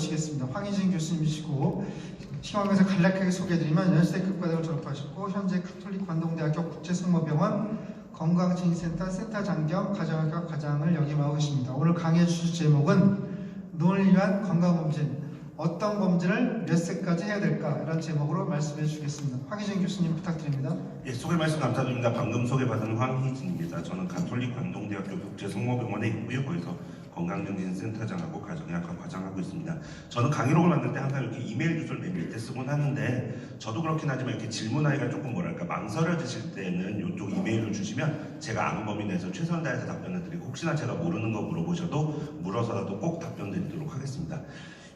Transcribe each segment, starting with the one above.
모시겠습니다. 황희진 교수님이시고 시황에서 간략하게 소개해드리면 연세대 교과대학을 졸업하셨고 현재 카톨릭 관동대학교 국제성모병원 건강진센터 센터장 겸 가정의학과 과장을 역임하고 계십니다. 오늘 강의해 주실 제목은 위한 건강검진 어떤 검진을 몇 세까지 해야 될까 이런 제목으로 말씀해 주시겠습니다. 황희진 교수님 부탁드립니다. 예, 소개 말씀 감사드립니다. 방금 소개받은 황희진입니다. 저는 가톨릭 관동대학교 국제성모병원에 있고요. 거기서 건강정진센터장하고 가정의학과 과장하고 있습니다. 저는 강의록을 만들 때 항상 이렇게 이메일 주소를 맨 밑에 쓰곤 하는데 저도 그렇긴 하지만 이렇게 질문하기가 조금 뭐랄까 망설여지실 때는 이쪽 이메일로 주시면 제가 아는 범위 내에서 최선을 다해서 답변을 드리고 혹시나 제가 모르는 거 물어보셔도 물어서라도 꼭 답변 드리도록 하겠습니다.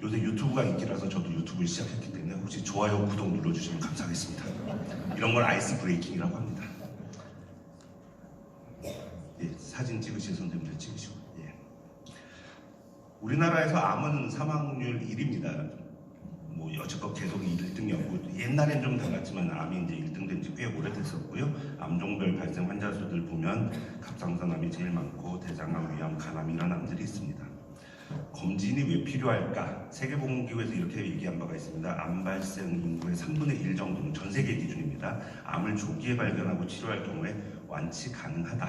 요새 유튜브가 인기라서 저도 유튜브를 시작했기 때문에 혹시 좋아요, 구독 눌러주시면 감사하겠습니다. 이런 걸 아이스 브레이킹이라고 합니다. 예, 사진 찍으실 선생님들 찍으시고. 예. 우리나라에서 암은 사망률 1위입니다. 뭐 여태껏 계속 1등이었고 옛날엔 좀 달랐지만 암이 이제 1등 된 지 꽤 오래됐었고요. 암종별 발생 환자 수들 보면 갑상선암이 제일 많고 대장암, 위암, 간암 이런 암들이 있습니다. 검진이 왜 필요할까? 세계보건기구에서 이렇게 얘기한 바가 있습니다. 암 발생 인구의 3분의 1 정도는 전 세계 기준입니다. 암을 조기에 발견하고 치료할 경우에 완치 가능하다.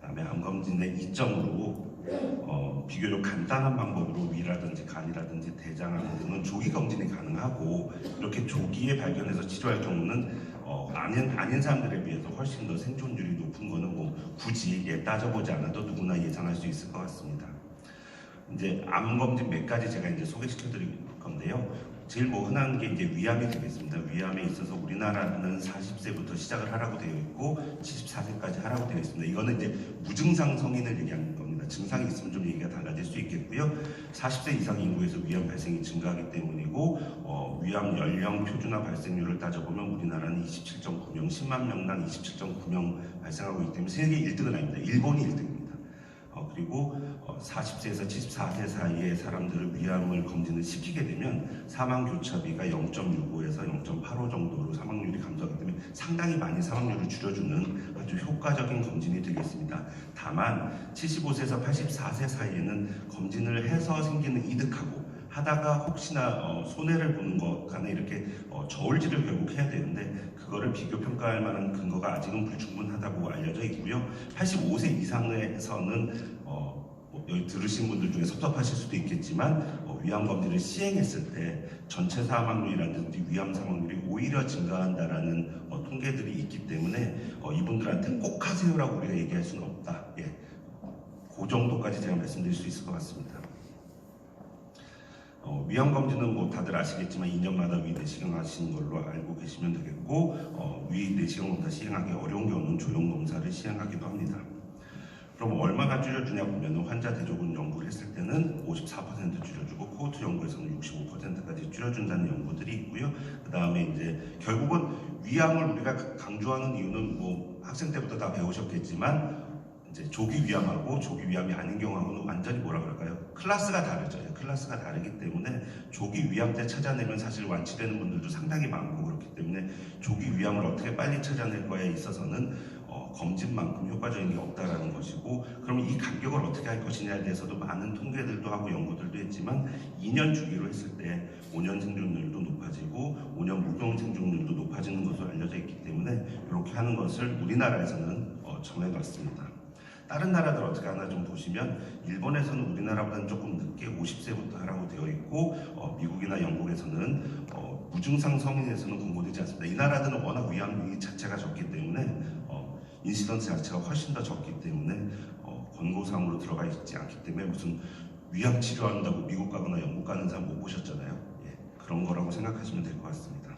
그다음에 암 검진의 이점으로 어, 비교적 간단한 방법으로 위라든지 간이라든지 대장암 등은 조기 검진이 가능하고 이렇게 조기에 발견해서 치료할 경우는 어, 아닌, 아닌 사람들에 비해서 훨씬 더 생존율이 높은 거는 뭐 굳이 예, 따져보지 않아도 누구나 예상할 수 있을 것 같습니다. 이제 암 검진 몇 가지 제가 이제 소개시켜 드릴 건데요. 제일 뭐 흔한 게 이제 위암이 되겠습니다. 위암에 있어서 우리나라는 40세부터 시작을 하라고 되어 있고 74세까지 하라고 되어 있습니다. 이거는 이제 무증상 성인을 얘기하는 겁니다. 증상이 있으면 좀 얘기가 달라질 수 있겠고요. 40세 이상 인구에서 위암 발생이 증가하기 때문이고 어, 위암 연령 표준화 발생률을 따져보면 우리나라는 27.9명, 10만 명당 27.9명 발생하고 있기 때문에 세계 1등은 아닙니다. 일본이 1등입니다. 어, 그리고 어, 40세에서 74세 사이의 사람들을 위암을 검진을 시키게 되면 사망 교차비가 0.65에서 0.85 정도로 사망률이 감소하기 때문에 상당히 많이 사망률을 줄여주는 아주 효과적인 검진이 되겠습니다. 다만 75세에서 84세 사이에는 검진을 해서 생기는 이득하고 하다가 혹시나 어, 손해를 보는 것 간에 이렇게 어, 저울질을 결국 해야 되는데 그거를 비교 평가할 만한 근거가 아직은 불충분하다고 알려져 있고요. 85세 이상에서는 어, 뭐 여기 들으신 분들 중에 섭섭하실 수도 있겠지만 어, 위암 검진을 시행했을 때 전체 사망률이라든지 위암 사망률이 오히려 증가한다라는 어, 통계들이 있기 때문에 어, 이분들한테 꼭 하세요라고 우리가 얘기할 수는 없다. 예. 그 정도까지 제가 말씀드릴 수 있을 것 같습니다. 어, 위험 검진은 뭐 다들 아시겠지만 2년마다 위 내시경 하시는 걸로 알고 계시면 되겠고 어, 위 내시경보다 시행하기 어려운 경우는 조용 검사를 시행하기도 합니다. 그럼 얼마나 줄여주냐 보면 환자 대조군 연구를 했을 때는 54% 줄여주고 코호트 연구에서는 65%까지 줄여준다는 연구들이 있고요. 그 다음에 이제 결국은 위암을 우리가 강조하는 이유는 뭐 학생 때부터 다 배우셨겠지만 이제 조기 위암하고 조기 위암이 아닌 경우하고는 완전히 뭐라 그럴까요? 클래스가 다르죠. 클래스가 다르기 때문에 조기 위암 때 찾아내면 사실 완치되는 분들도 상당히 많고 그렇기 때문에 조기 위암을 어떻게 빨리 찾아낼 거에 있어서는 어, 검진만큼 효과적인 게 없다라는 것이고 그러면 이 간격을 어떻게 할 것이냐에 대해서도 많은 통계들도 하고 연구들도 했지만 2년 주기로 했을 때 5년 생존율도 높아지고 5년 무병 생존율도 높아지는 것으로 알려져 있기 때문에 이렇게 하는 것을 우리나라에서는 어, 정해놨습니다. 다른 나라들 어떻게 하나 좀 보시면 일본에서는 우리나라보다는 조금 늦게 50세부터 하라고 되어 있고 어, 미국이나 영국에서는 어, 무증상 성인에서는 권고되지 않습니다. 이 나라들은 워낙 위암이 자체가 적기 때문에 어, 인시던스 자체가 훨씬 더 적기 때문에 어, 권고사항으로 들어가 있지 않기 때문에 무슨 위암 치료한다고 미국 가거나 영국 가는 사람 못 보셨잖아요. 예, 그런 거라고 생각하시면 될 것 같습니다.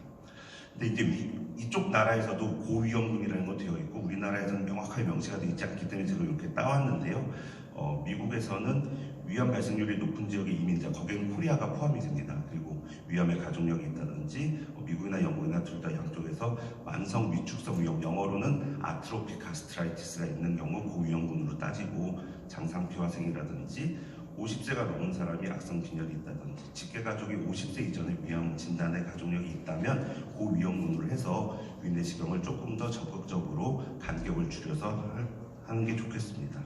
근데 이제 위- 이쪽 나라에서도 고위험군이라는 거 되어 있고 우리나라에서는 명확하게 명시가 되어 있지 않기 때문에 제가 이렇게 따왔는데요. 어, 미국에서는 위암 발생률이 높은 지역의 이민자, 거기에는 코리아가 포함이 됩니다. 그리고 위암의 가족력이 있다든지 어, 미국이나 영국이나 둘 다 양쪽에서 만성 위축성 위염, 영어로는 아트로픽 가스트라이티스가 있는 경우 고위험군으로 따지고 장상피화생이라든지 50세가 넘은 사람이 악성 빈혈이 있다든지 직계 가족이 50세 이전에 위암 진단의 가족력이 있다면 고위험군으로 해서 위내시경을 조금 더 적극적으로 간격을 줄여서 할- 하는 게 좋겠습니다.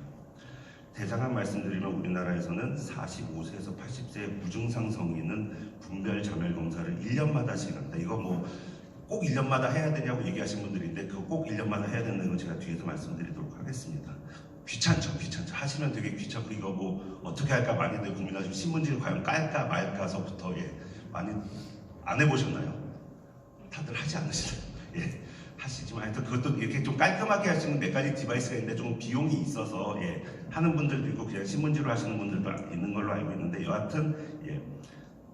대장암 말씀드리면 우리나라에서는 45세에서 80세 무증상 성인은 분별 자멸 검사를 1년마다씩 한다. 이거 뭐 꼭 1년마다 해야 되냐고 얘기하신 분들인데 그꼭 1년마다 해야 된다는 건 제가 뒤에서 말씀드리도록 하겠습니다. 귀찮죠, 귀찮죠. 하시면 되게 귀찮고 이거 뭐 어떻게 할까 많이들 고민하시고 신문지를 과연 깔까 말까서부터 예, 많이 안 해보셨나요? 다들 하지 않으시나요? 예, 하시지만 하여튼 그것도 이렇게 좀 깔끔하게 있는 몇 가지 디바이스가 있는데 좀 비용이 있어서 예, 하는 분들도 있고 그냥 신문지로 하시는 분들도 있는 걸로 알고 있는데 여하튼 예,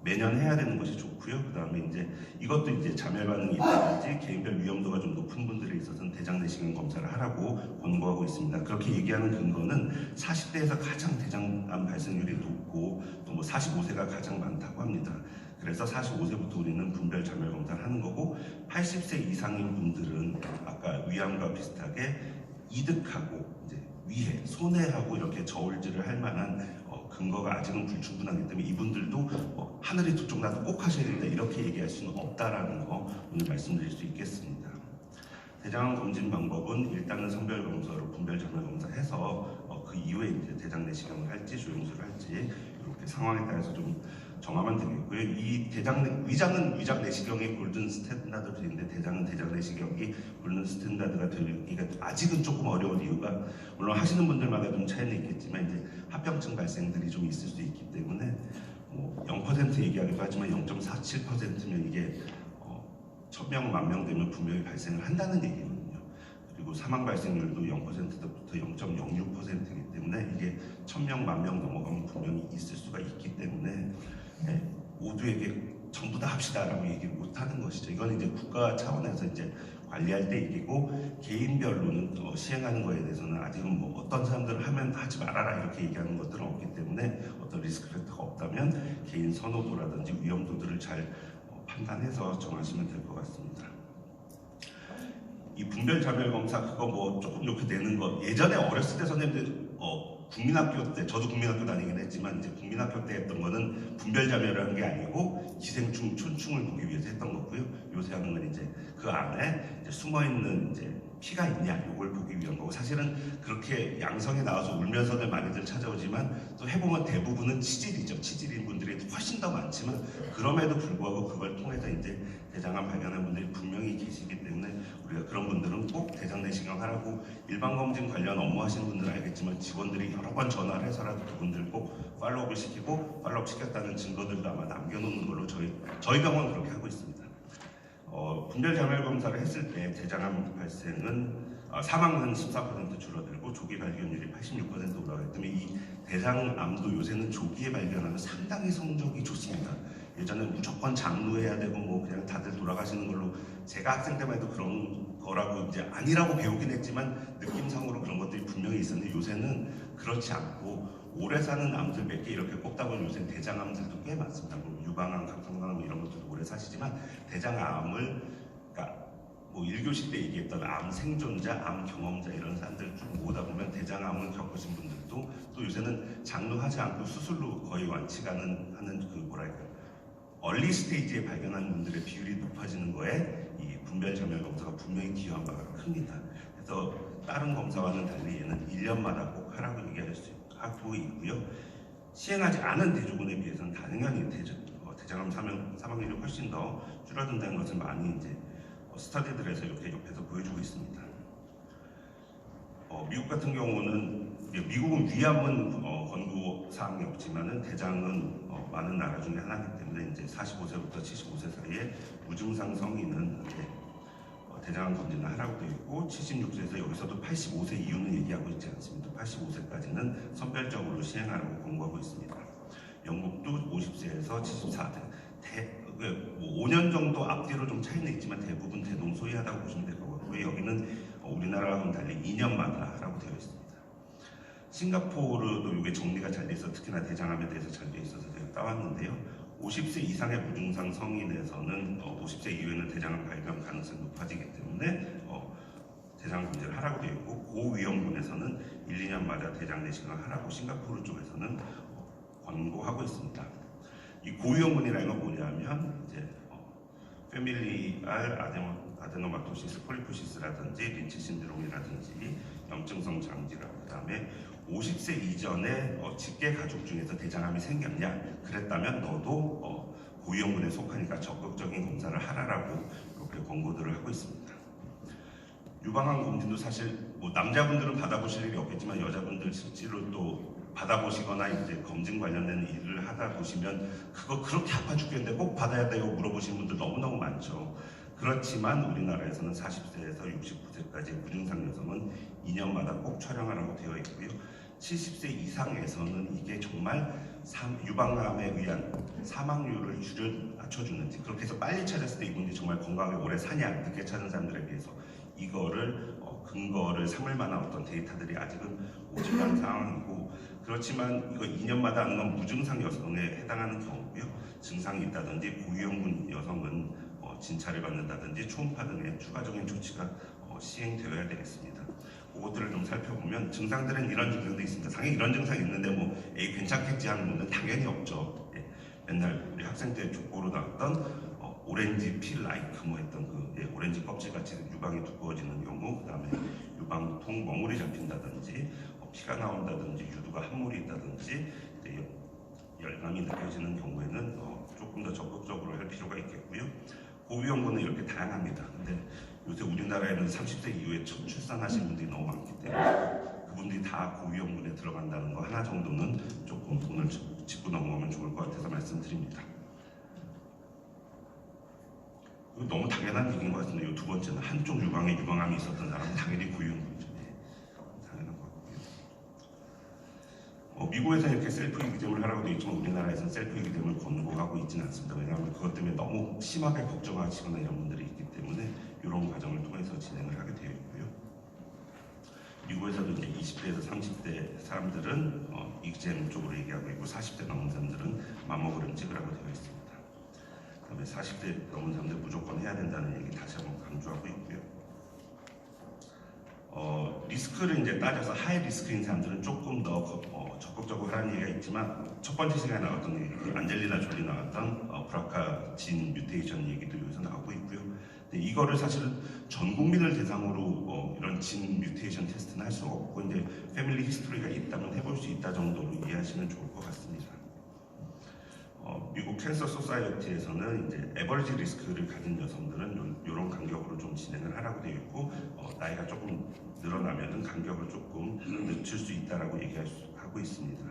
매년 해야 되는 것이 좋고요. 그 다음에 이제 이것도 이제 자멸 반응이 있다든지 개인별 위험도가 좀 높은 분들에 있어서는 대장 내시경 검사를 하라고 권고하고 있습니다. 그렇게 얘기하는 근거는 40대에서 가장 대장암 발생률이 높고 또 뭐 45세가 가장 많다고 합니다. 그래서 45세부터 우리는 분별 자멸 검사를 하는 거고 80세 이상인 분들은 아까 위암과 비슷하게 이득하고 이제 위해 손해하고 이렇게 저울질을 할 만한 어, 근거가 아직은 불충분하기 때문에 이분들도 어, 하늘이 두쪽 나도 꼭 하셔야 된다 이렇게 얘기할 수는 없다라는 거 오늘 말씀드릴 수 있겠습니다. 대장암 검진 방법은 일단은 선별 검사로 분별 자멸 검사해서 어, 그 이후에 이제 대장 내시경을 할지 조영술을 할지 이렇게 상황에 따라서 좀 정하면 되겠고요. 이 대장 내- 위장은 위장 내시경의 골든 스탠다드인데 대장은 대장 내시경이 골든 스탠다드가 되기가 아직은 조금 어려운 이유가 물론 하시는 분들마다 좀 차이는 있겠지만 이제 합병증 발생들이 좀 있을 수 있기 때문에 뭐 0% 얘기하기도 하지만 0.47%면 이게 어, 천명 만명 되면 분명히 발생을 한다는 얘기거든요. 그리고 사망 발생률도 0%부터 0.06%이기 때문에 이게 천명 만명 넘어가면 분명히 있을 수가 있기 때문에 네, 모두에게 전부 다 합시다라고 얘기를 못 하는 것이죠. 이건 이제 국가 차원에서 이제 관리할 때 얘기고 개인별로는 어, 시행하는 거에 대해서는 아직은 뭐 어떤 사람들은 하면 하지 말아라 이렇게 얘기하는 것들은 없기 때문에 어떤 리스크 팩터가 없다면 개인 선호도라든지 위험도들을 잘 어, 판단해서 정하시면 될 것 같습니다. 이 분별 자멸 검사 그거 뭐 조금 이렇게 내는 거 예전에 어렸을 때 선생님들 어 국민학교 때 저도 국민학교 다니긴 했지만 이제 국민학교 때 했던 거는 분별 자멸이라는 게 아니고 기생충 촌충을 보기 위해서 했던 거고요. 요새 하는 건 이제 그 안에 이제 숨어 있는 이제 피가 있냐 이걸 보기 위한 거고 사실은 그렇게 양성이 나와서 울면서들 많이들 찾아오지만 또 해보면 대부분은 치질이죠. 치질인 분들이 훨씬 더 많지만 그럼에도 불구하고 그걸 통해서 이제 대장암 발견한 분들이 분명히 계시기 때문에 우리가 그런 분들은 꼭 대장 내시경 하라고 일반 검진 관련 업무 하시는 분들은 알겠지만 직원들이 여러 번 전화를 해서라도 그분들 꼭 팔로업을 시키고 팔로업 시켰다는 증거들도 아마 남겨놓는 걸로 저희 저희 병원 그렇게 하고 있습니다. 어, 분별 자멸 검사를 했을 때 대장암 발생은 어, 사망은 14% 줄어들고 조기 발견율이 86% 올라가기 때문에 이 대장암도 요새는 조기에 발견하면 상당히 성적이 좋습니다. 예전에 무조건 장루해야 되고 뭐 그냥 다들 돌아가시는 걸로 제가 학생 때만 해도 그런 거라고 이제 아니라고 배우긴 했지만 느낌상으로 그런 것들이 분명히 있었는데 요새는 그렇지 않고 오래 사는 암들 몇 개 이렇게 꼽다 보면 요새 대장암들도 꽤 많습니다. 뭐 유방암, 갑상선암 이런 것들도 오래 사시지만 대장암을 그러니까 뭐 1교시 때 얘기했던 암 생존자, 암 경험자 이런 사람들 쭉 모으다 보면 대장암을 겪으신 분들도 또 요새는 장루하지 않고 수술로 거의 완치가는 하는 그 뭐랄까 얼리 스테이지에 발견한 분들의 비율이 높아지는 거에 이 분별 점멸 검사가 분명히 기여한 바가 큽니다. 그래서 다른 검사와는 달리 얘는 1년마다 꼭 하라고 얘기할 수 하고 있고요. 시행하지 않은 대조군에 비해서는 당연히 어, 대장암 사망, 사망률이 훨씬 더 줄어든다는 것을 많이 이제 어, 스터디들에서 이렇게 옆에서 보여주고 있습니다. 어, 미국 같은 경우는 예, 미국은 위암은 어, 권고 사항이 없지만은 대장은 어, 많은 나라 중에 하나이기 때문에 이제 45세부터 75세 사이에 무증상 성인은 이제 어, 대장암 검진을 하라고 되어 있고 76세에서 여기서도 85세 이후는 얘기하고 있지 않습니다. 85세까지는 선별적으로 시행하라고 권고하고 있습니다. 영국도 50세에서 74세 대, 그, 뭐 5년 정도 앞뒤로 좀 차이는 있지만 대부분 대동소이하다고 보시면 될 것 같고요. 여기는 어, 우리나라와는 달리 2년마다 하라고 되어 있습니다. 싱가포르도 이게 정리가 잘 돼 있어 특히나 대장암에 대해서 잘 돼 있어서 제가 따왔는데요. 50세 이상의 무증상 성인에서는 어, 50세 이후에는 대장암 발견 가능성이 높아지기 때문에 어, 대장 검진을 하라고 되어 있고 고위험군에서는 1, 2년마다 대장 내시경을 하라고 싱가포르 쪽에서는 어, 권고하고 있습니다. 이 고위험군이라는 건 뭐냐면 이제 어, 패밀리알 아데노 아데노마토시스 폴리포시스라든지 린치 신드롬이라든지 염증성 장기라 그다음에 50세 이전에 어, 직계 가족 중에서 대장암이 생겼냐 그랬다면 너도 어, 고위험군에 속하니까 적극적인 검사를 하라라고 이렇게 권고들을 하고 있습니다. 유방암 검진도 사실 뭐 남자분들은 받아보실 일이 없겠지만 여자분들 실제로 또 받아보시거나 이제 검진 관련된 일을 하다 보시면 그거 그렇게 아파 죽겠는데 꼭 받아야 돼요 물어보시는 분들 너무너무 많죠. 그렇지만 우리나라에서는 40세에서 69세까지 무증상 여성은 2년마다 꼭 촬영하라고 되어 있고요. 70세 이상에서는 이게 정말 삼- 유방암에 의한 사망률을 줄여 낮춰주는지 그렇게 해서 빨리 찾았을 때 이분들이 정말 건강하게 오래 사냐 늦게 찾은 사람들에 비해서 이거를 어, 근거를 삼을 만한 어떤 데이터들이 아직은 오지 않은 상황이고 그렇지만 이거 2년마다 하는 건 무증상 여성에 해당하는 경우고요. 증상이 있다든지 고위험군 여성은 어, 진찰을 받는다든지 초음파 등의 추가적인 조치가 어, 시행되어야 되겠습니다. 그것들을 좀 살펴보면 증상들은 이런 증상도 있습니다. 당연히 이런 증상이 있는데 뭐 에이 괜찮겠지 하는 분은 당연히 없죠. 예. 맨날 우리 학생 때 족보로 나왔던 어, 오렌지 필 라이크 뭐 했던 그 예, 오렌지 껍질 같이 유방이 두꺼워지는 경우 그 다음에 유방통 멍울이 잡힌다든지 어, 피가 나온다든지 유두가 함몰이 있다든지 네, 열- 열감이 느껴지는 경우에는 어, 조금 더 적극적으로 할 필요가 있겠고요. 고위험군은 이렇게 다양합니다. 근데 요새 우리나라에는 30세 이후에 첫 출산하신 분들이 너무 많기 때문에 그분들이 다 고위험군에 들어간다는 거 하나 정도는 조금 짚- 짚고 넘어가면 좋을 것 같아서 말씀드립니다. 너무 당연한 얘기인 것 같은데 이두 번째는 한쪽 유방에 유방암이 있었던 사람은 당연히 고위험군이죠. 네, 당연한 것 같고요. 어, 미국에서는 이렇게 셀프 이기zem을 하라고 되어 있지만 우리나라에서는 셀프 이기zem을 권고하고 있지는 않습니다. 왜냐하면 그것 때문에 너무 심하게 걱정하시거나 이런 분들이 있기 때문에 이런 과정을 통해서 진행을 하게 되어 있고요. 미국에서도 이제 20대에서 30대 사람들은 어, 이기잼 쪽으로 얘기하고 있고 40대 넘은 사람들은 맘모그램 찍으라고 되어 있습니다. 그다음에 40대 넘은 사람들 무조건 해야 된다는 얘기 다시 한번 강조하고 있고요. 어, 리스크를 이제 따져서 하이 리스크인 사람들은 조금 더 거- 어, 적극적으로 하라는 얘기가 있지만 첫 번째 시간에 나왔던 얘기, 그 안젤리나 졸리 나왔던 어, 브라카 진 뮤테이션 얘기도 여기서 나오고 있고요. 근데 이거를 사실 전 국민을 대상으로 어, 이런 진 뮤테이션 테스트는 할 수가 없고 이제 패밀리 히스토리가 있다면 해볼 수 있다 정도로 이해하시면 좋을 것 같습니다. 어, 미국 캔서 소사이어티에서는 이제 에버리지 리스크를 가진 여성들은 이런 간격으로 좀 진행을 하라고 되어 있고 어, 나이가 조금 늘어나면은 간격을 조금 늦출 수 있다라고 얘기하고 있습니다.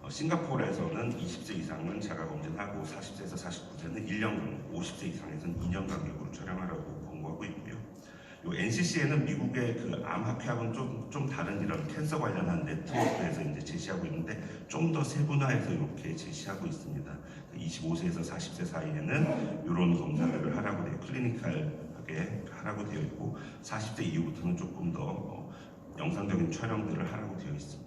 어, 싱가포르에서는 20세 이상은 자가 검진하고 40세에서 49세는 1년 간격, 50세 이상에서는 2년 간격으로 촬영하라고 권고하고 있고요. 요 NCC에는 미국의 그 암학회하고는 좀, 좀 다른 이런 캔서 관련한 네트워크에서 이제 제시하고 있는데 좀 더 세분화해서 이렇게 제시하고 있습니다. 25세에서 40세 사이에는 이런 검사들을 하라고 되어 클리니컬하게 하라고 되어 있고 40세 이후부터는 조금 더 어, 영상적인 촬영들을 하라고 되어 있습니다.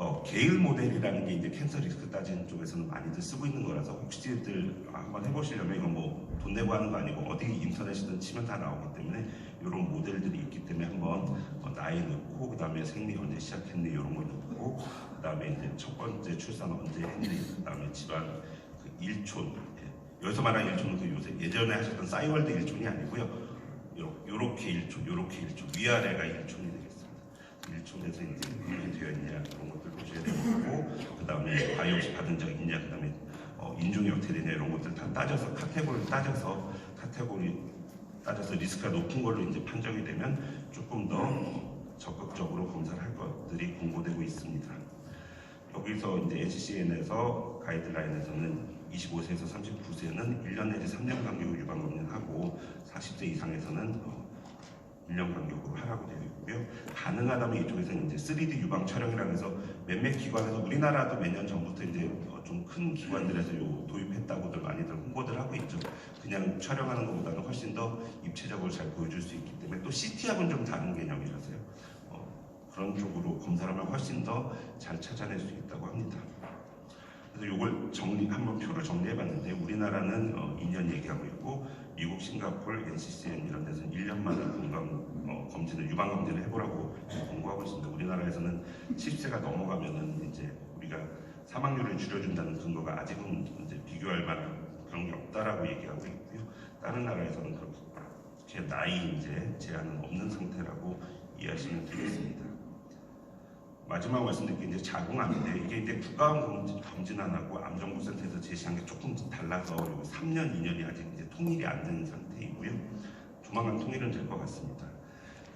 어, 게일 모델이라는 게 이제 캔서 리스크 따지는 쪽에서는 많이들 쓰고 있는 거라서 혹시들 한번 해보시려면 이건 뭐 돈 내고 하는 거 아니고 어디 인터넷이든 치면 다 나오기 때문에 이런 모델들이 있기 때문에 한번 어, 나이 넣고 그 다음에 생리 언제 시작했니 이런 거 넣고 그 다음에 이제 첫 번째 출산 언제 했니 그 다음에 집안 그 일촌 예. 여기서 말하는 일촌은 그 요새 예전에 하셨던 싸이월드 일촌이 아니고요 요, 요렇게 일촌 요렇게 일촌 위아래가 일촌이 되겠습니다 일촌에서 이제 되어 있냐 그런 것들 보셔야 되고 그 다음에 바이옵시 받은 적 있냐 그 다음에 어, 인종이 어떻게 되냐 이런 것들 다 따져서 카테고리 따져서 카테고리 따져서 리스크가 높은 걸로 이제 판정이 되면 조금 더 어, 적극적으로 검사를 할 것들이 공고되고 있습니다. 여기서 이제 NCCN에서 가이드라인에서는 25세에서 39세는 1년 내지 3년 간격으로 유방 검진하고 40세 이상에서는 어, 1년 간격으로 하라고 되어 있고요. 가능하다면 이쪽에서는 이제 3D 유방 촬영이라고 해서 몇몇 기관에서 우리나라도 몇 년 전부터 이제 어, 좀큰 기관들에서 요 도입했다고들 많이들 홍보들 하고 있죠. 그냥 촬영하는 것보다는 훨씬 더 입체적으로 잘 보여줄 수 있기 때문에 또 CT하고는 좀 다른 개념이라서요. 어, 그런 쪽으로 검사를 하면 훨씬 더 잘 찾아낼 수 있다고 합니다. 그래서 이걸 정리 한번 표를 정리해봤는데 우리나라는 어, 2년 얘기하고 있고 미국, 싱가폴, NCCN 이런 데서는 1년마다 건강 어, 검진을 유방 검진을 해보라고 권고하고 있습니다. 우리나라에서는 10세가 넘어가면은 이제 우리가 사망률을 줄여준다는 근거가 아직은 이제 비교할 만한 그런 게 없다라고 얘기하고 있고요. 다른 나라에서는 그렇게 나이 이제 제한은 없는 상태라고 이해하시면 되겠습니다. 마지막 말씀드릴 게 이제 자궁암인데 이게 이제 국가암 검진안하고 암정보센터에서 제시한 게 조금 달라서 그리고 3년, 2년이 아직 이제 통일이 안 된 상태이고요. 조만간 통일은 될 것 같습니다.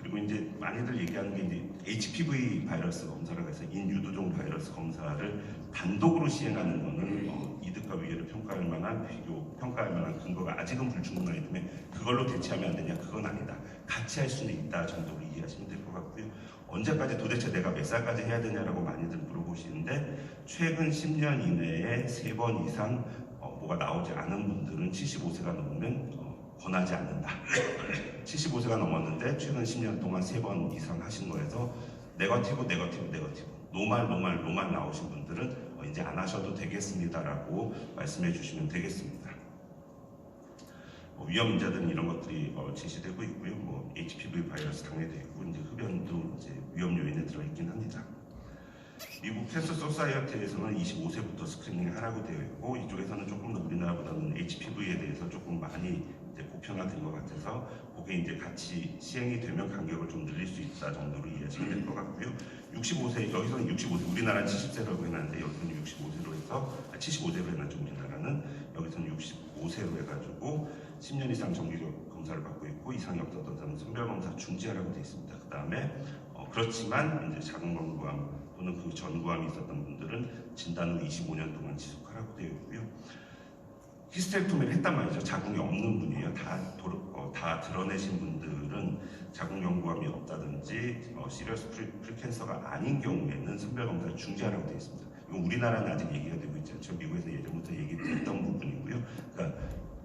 그리고 이제 많이들 얘기하는 게 이제 HPV 바이러스 검사라고 해서 인유두종 바이러스 검사를 단독으로 시행하는 거는 어, 이득과 위해를 평가할 만한 비교 평가할 만한 근거가 아직은 불충분하기 때문에 그걸로 대체하면 안 되냐 그건 아니다. 같이 할 수는 있다 정도로 이해하시면 될 것 같고요. 언제까지 도대체 내가 몇 살까지 해야 되냐라고 많이들 물어보시는데 최근 10년 이내에 세번 이상 어, 뭐가 나오지 않은 분들은 75세가 넘으면 어, 권하지 않는다. 75세가 넘었는데 최근 10년 동안 세번 이상 하신 거에서 네거티브, 네거티브, 네거티브, 노말, 노말, 노말 나오신 분들은 어, 이제 안 하셔도 되겠습니다라고 말씀해 주시면 되겠습니다. 뭐 위험 인자들은 이런 것들이 어, 제시되고 있고요. 뭐 HPV 바이러스 당해되어 있고 이제 흡연도 이제 위험 요인에 들어 있긴 합니다. 미국 캔서 소사이어티에서는 25세부터 스크리닝 하라고 되어 있고 이쪽에서는 조금 더 우리나라보다는 HPV에 대해서 조금 많이 이제 보편화된 것 같아서 그게 이제 같이 시행이 되면 간격을 좀 늘릴 수 있다 정도로 이해하시면 될 것 같고요. 65세 여기서는 65세 우리나라는 70세라고 해놨는데 여기서는 65세로 해서 아, 75세로 해놨죠 우리나라는 여기서는 65세로 해가지고 10년 이상 정기 검사를 받고 있고 이상이 없었던 사람은 선별 검사 중지하라고 되어 있습니다. 그 다음에 어, 그렇지만 이제 자궁건구암 또는 그 전구암이 있었던 분들은 진단 후 25년 동안 지속하라고 되어 있고요. 히스테렉토미를 했단 말이죠. 자궁이 없는 분이에요. 다, 도로, 어, 다 드러내신 분들은 자궁경부암이 없다든지 어, 시리어스 프리, 프리캔서가 아닌 경우에는 선별 검사를 중지하라고 되어 있습니다. 이건 우리나라는 아직 얘기가 되고 있지 않죠. 미국에서 예전부터 얘기됐던 부분이고요. 그러니까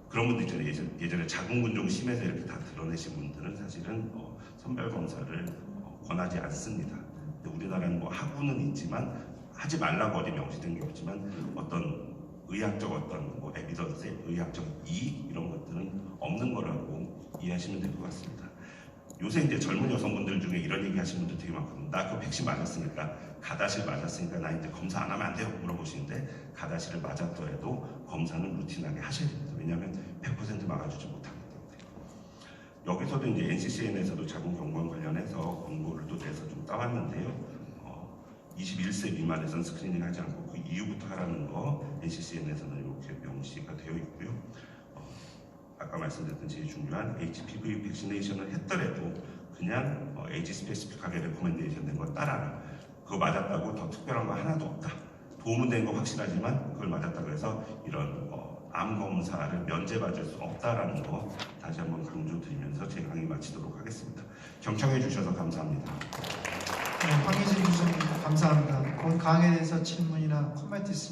그런 분들 있잖아요. 예전, 예전에 자궁근종 심해서 이렇게 다 드러내신 분들은 사실은 어, 선별 검사를 어, 권하지 않습니다. 우리나라는 뭐 하고는 있지만 하지 말라고 어디 명시된 게 없지만 어떤 의학적 어떤 뭐 에비던스, 의학적 이익 이런 것들은 없는 거라고 이해하시면 될 것 같습니다. 요새 이제 젊은 여성분들 중에 이런 얘기 하시는 분들 되게 많거든요. 나 그 백신 맞았으니까 가다실 맞았으니까 나 이제 검사 안 하면 안 돼요 물어보시는데 가다실을 맞았더라도 검사는 루틴하게 하셔야 됩니다. 왜냐하면 100% 막아주지 못하기 때문에. 여기서도 이제 NCCN에서도 자궁 경관 관련해서 권고를 또 내서 좀 따왔는데요. 어, 21세 미만에서는 스크리닝 하지 않고 그 이후부터 하라는 거 NCCN에서는 이렇게 명시가 되어 있고요. 어, 아까 말씀드렸던 제일 중요한 HPV 백시네이션을 했더라도 그냥 어, 에이지 스페시픽하게 레코멘데이션 된 거 따라라. 그거 맞았다고 더 특별한 거 하나도 없다. 도움은 된 거 확실하지만 그걸 맞았다고 해서 이런 어, 암 검사를 면제받을 수 없다라는 거 다시 한번 강조드리면서 제 강의 마치도록 하겠습니다. 경청해 주셔서 감사합니다. 네, 황희진 교수님 감사합니다. 본 강의에 대해서 질문이나 코멘트 있으면